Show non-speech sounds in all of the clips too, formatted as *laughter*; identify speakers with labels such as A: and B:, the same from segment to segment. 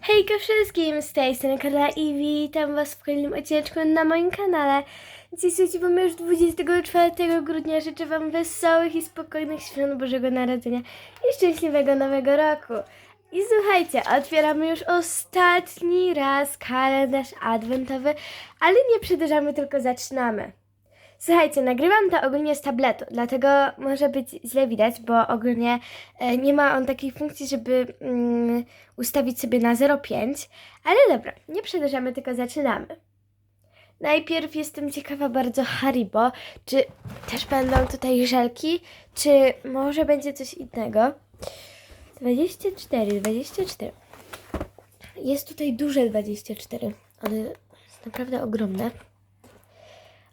A: Hejka wszystkim, z tej strony Karla i witam was w kolejnym odcineczku na moim kanale. Dzisiaj słuchajcie, mamy już 24 grudnia, życzę wam wesołych i spokojnych świąt Bożego Narodzenia i szczęśliwego Nowego Roku. I słuchajcie, otwieramy już ostatni raz kalendarz adwentowy, ale nie przedłużamy, tylko zaczynamy. Słuchajcie, nagrywam to ogólnie z tabletu, dlatego może być źle widać, bo ogólnie e, nie ma on takiej funkcji, żeby mm, ustawić sobie na 0,5. Ale dobra, nie przedłużamy, tylko zaczynamy. Najpierw jestem ciekawa bardzo Haribo, czy też będą tutaj żelki, czy może będzie coś innego. 24, 24. Jest tutaj duże 24, ale jest naprawdę ogromne.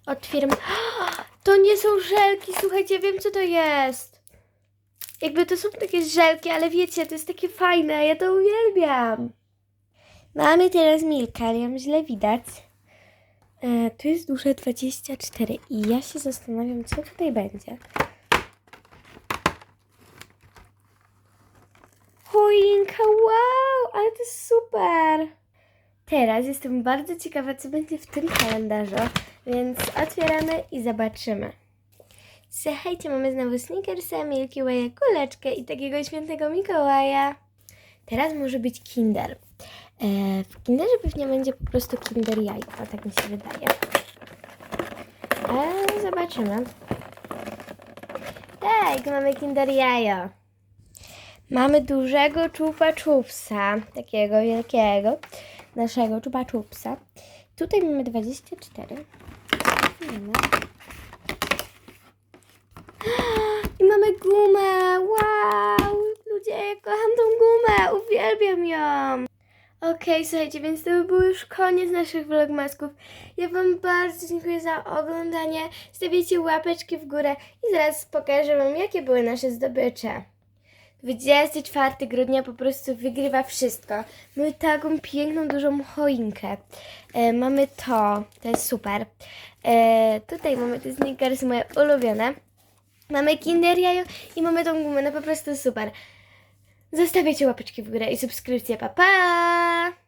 A: Otwieram. *gasps* To nie są żelki, słuchajcie, wiem co to jest. Jakby to są takie żelki, ale wiecie, to jest takie fajne, ja to uwielbiam. Mamy teraz Milka, ją źle widać. E, tu jest duże 24 i ja się zastanawiam, co tutaj będzie. Choinka, wow, ale to jest super. Teraz jestem bardzo ciekawa, co będzie w tym kalendarzu, więc otwieramy i zobaczymy. Słuchajcie, mamy znowu Snickersa, Milky Way, kuleczkę i takiego świętego Mikołaja. Teraz może być Kinder. E, w Kinderze pewnie będzie po prostu Kinder jajko, tak mi się wydaje. Ale zobaczymy. Tak, mamy Kinder jajo. Mamy dużego czupa czupsa, takiego wielkiego, naszego czupa czupsa. Tutaj mamy 24. *gasps* I mamy gumę! Wow! Ludzie, ja kocham tą gumę! Uwielbiam ją! Okej, słuchajcie, więc to by był już koniec naszych vlogmasków. Ja Wam bardzo dziękuję za oglądanie. Stawiajcie łapeczki w górę i zaraz pokażę Wam, jakie były nasze zdobycze. 24 grudnia po prostu wygrywa wszystko. Mamy taką piękną, dużą choinkę. E, mamy to, to jest super. E, tutaj mamy te sneakersy moje ulubione. Mamy Kinder Jajo i mamy tą gumę, no po prostu super. Zostawiajcie łapeczki w górę i subskrypcję, pa pa!